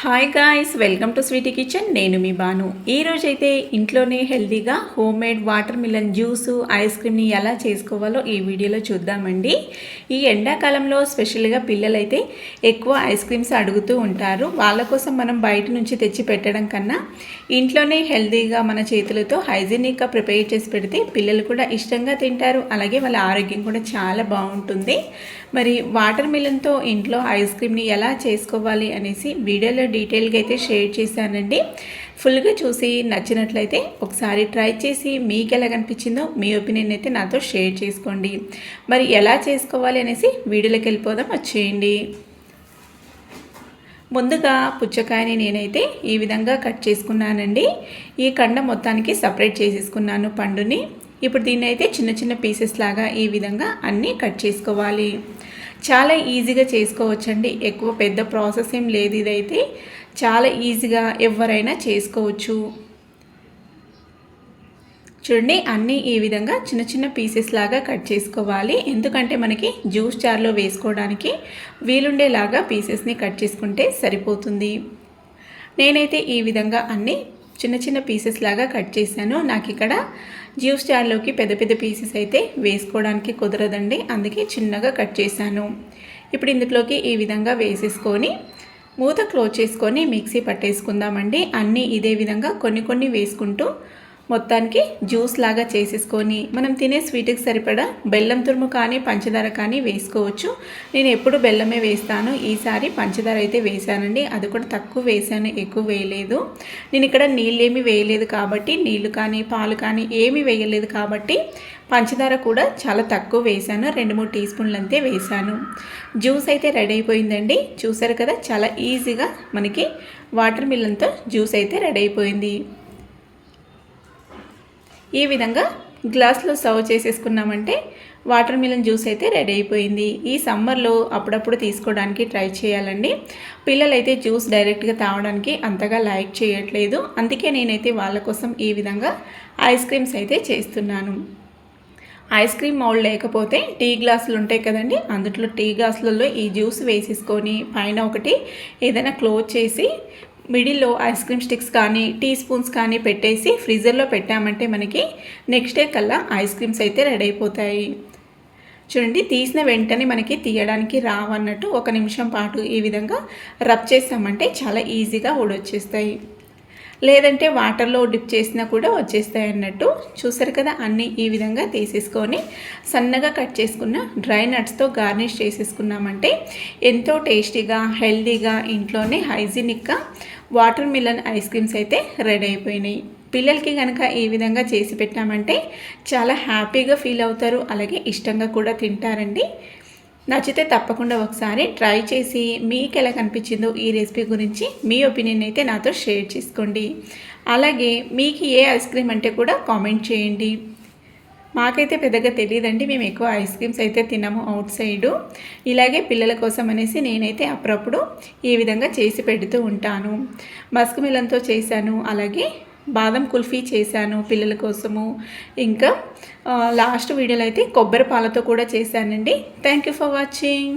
Hi guys welcome to sweety kitchen నేను మీ బాను. ఈరోజైతే ఇంట్లోనే హెల్తీగా homemade watermelon juice ice క్రీమ్ని ఎలా చేసుకోవాలో ఈ వీడియోలో చూద్దామండి. ఈ ఎండాకాలంలో స్పెషల్గా పిల్లలైతే ఎక్కువ ఐస్ క్రీమ్స్ అడుగుతూ ఉంటారు. వాళ్ళ కోసం మనం బయట నుంచి తెచ్చి పెట్టడం కన్నా ఇంట్లోనే హెల్తీగా మన చేతులతో హైజీనిక్గా ప్రిపేర్ చేసి పెడితే పిల్లలు కూడా ఇష్టంగా తింటారు. అలాగే వాళ్ళ ఆరోగ్యం కూడా చాలా బాగుంటుంది. మరి వాటర్ మిలన్తో ఇంట్లో ఐస్ క్రీమ్ని ఎలా చేసుకోవాలి అనేసి వీడియోలో డీటెయిల్గా అయితే షేర్ చేశానండి. ఫుల్గా చూసి నచ్చినట్లయితే ఒకసారి ట్రై చేసి మీకు ఎలా కనిపించిందో మీ ఒపీనియన్ అయితే నాతో షేర్ చేసుకోండి. మరి ఎలా చేసుకోవాలి అనేసి వీడియోలోకి వెళ్ళిపోదాం వచ్చేయండి. ముందుగా పుచ్చకాయని నేనైతే ఈ విధంగా కట్ చేసుకున్నానండి. ఈ కండ మొత్తానికి సపరేట్ చేసేసుకున్నాను పండుని. ఇప్పుడు దీన్ని అయితే చిన్న చిన్న పీసెస్ లాగా ఈ విధంగా అన్నీ కట్ చేసుకోవాలి. చాలా ఈజీగా చేసుకోవచ్చండి. ఎక్కువ పెద్ద ప్రాసెస్ ఏం లేదు ఇదైతే. చాలా ఈజీగా ఎవరైనా చేసుకోవచ్చు. చూడండి అన్నీ ఈ విధంగా చిన్న చిన్న పీసెస్ లాగా కట్ చేసుకోవాలి. ఎందుకంటే మనకి జ్యూస్ జార్లో వేసుకోవడానికి వీలుండేలాగా పీసెస్ని కట్ చేసుకుంటే సరిపోతుంది. నేనైతే ఈ విధంగా అన్నీ చిన్న చిన్న పీసెస్ లాగా కట్ చేశాను. నాకు ఇక్కడ జ్యూస్ జార్లోకి పెద్ద పెద్ద పీసెస్ అయితే వేసుకోవడానికి కుదరదండి. అందుకే చిన్నగా కట్ చేశాను. ఇప్పుడు ఇందులోకి ఈ విధంగా వేసేసుకొని మూత క్లోజ్ చేసుకొని మిక్సీ పట్టేసుకుందామండి. అన్నీ ఇదే విధంగా కొన్ని కొన్ని వేసుకుంటూ మొత్తానికి జ్యూస్ లాగా చేసేసుకొని మనం తినే స్వీట్కి సరిపడా బెల్లం తురుము కానీ పంచదార కానీ వేసుకోవచ్చు. నేను ఎప్పుడు బెల్లమే వేస్తాను. ఈసారి పంచదార అయితే వేసానండి అది కూడా తక్కువ వేసాను ఎక్కువ వేయలేదు. నేను ఇక్కడ నీళ్ళు ఏమి వేయలేదు కాబట్టి నీళ్ళు కానీ పాలు కానీ ఏమీ వేయలేదు కాబట్టి పంచదార కూడా చాలా తక్కువ వేసాను రెండు మూడు టీ స్పూన్లు అంతే వేసాను జ్యూస్ అయితే రెడీ అయిపోయిందండి. చూసారు కదా చాలా ఈజీగా మనకి వాటర్ మిల్లన్తో జ్యూస్ అయితే రెడీ అయిపోయింది. ఈ విధంగా గ్లాస్లో సర్వ్ చేసేసుకున్నామంటే వాటర్ మిలన్ జ్యూస్ అయితే రెడీ అయిపోయింది. ఈ సమ్మర్లో అప్పుడప్పుడు తీసుకోవడానికి ట్రై చేయాలండి. పిల్లలైతే జ్యూస్ డైరెక్ట్గా తాగడానికి అంతగా లైక్ చేయట్లేదు. అందుకే నేనైతే వాళ్ళ కోసం ఈ విధంగా ఐస్ క్రీమ్స్ అయితే చేస్తున్నాను. ఐస్ క్రీమ్ మౌల్డ్ లేకపోతే టీ గ్లాసులు ఉంటాయి కదండి అందులో టీ గ్లాసులలో ఈ జ్యూస్ వేసేసుకొని పైన ఒకటి ఏదైనా క్లోజ్ చేసి మిడిల్లో ఐస్ క్రీమ్ స్టిక్స్ కానీ టీ స్పూన్స్ కానీ పెట్టేసి ఫ్రీజర్లో పెట్టామంటే మనకి నెక్స్ట్ డే కల్లా ఐస్ క్రీమ్స్ అయితే రెడీ అయిపోతాయి. చూడండి తీసిన వెంటనే మనకి తీయడానికి రావన్నట్టు ఒక నిమిషం పాటు ఈ విధంగా రబ్ చేస్తామంటే చాలా ఈజీగా ఊడొచ్చేస్తాయి. లేదంటే వాటర్లో డిప్ చేసినా కూడా వచ్చేస్తాయి అన్నట్టు. చూసారు కదా అన్నీ ఈ విధంగా తీసేసుకొని సన్నగా కట్ చేసుకున్న డ్రై నట్స్తో గార్నిష్ చేసేసుకున్నామంటే ఎంతో టేస్టీగా హెల్దీగా ఇంట్లోనే హైజీనిక్గా వాటర్ మిలన్ ఐస్ క్రీమ్స్ అయితే రెడీ అయిపోయినాయి. పిల్లలకి కనుక ఈ విధంగా చేసి పెట్టామంటే చాలా హ్యాపీగా ఫీల్ అవుతారు అలాగే ఇష్టంగా కూడా తింటారండి. నచ్చితే తప్పకుండా ఒకసారి ట్రై చేసి మీకు ఎలా కనిపించిందో ఈ రెసిపీ గురించి మీ ఒపీనియన్ అయితే నాతో షేర్ చేసుకోండి. అలాగే మీకు ఏ ఐస్ క్రీమ్ అంటే కూడా కామెంట్ చేయండి. మాకైతే పెద్దగా తెలియదండి. మేము ఎక్కువ ఐస్ క్రీమ్స్ అయితే తినము అవుట్ సైడు. ఇలాగే పిల్లల కోసం అనేసి నేనైతే అప్పుడప్పుడు ఈ విధంగా చేసి పెడుతూ ఉంటాను. మస్క్ చేశాను. అలాగే బాదం కుల్ఫీ చేశాను పిల్లల కోసము. ఇంకా లాస్ట్ వీడియోలో అయితే కొబ్బరి పాలతో కూడా చేశానండి. Thank you for watching.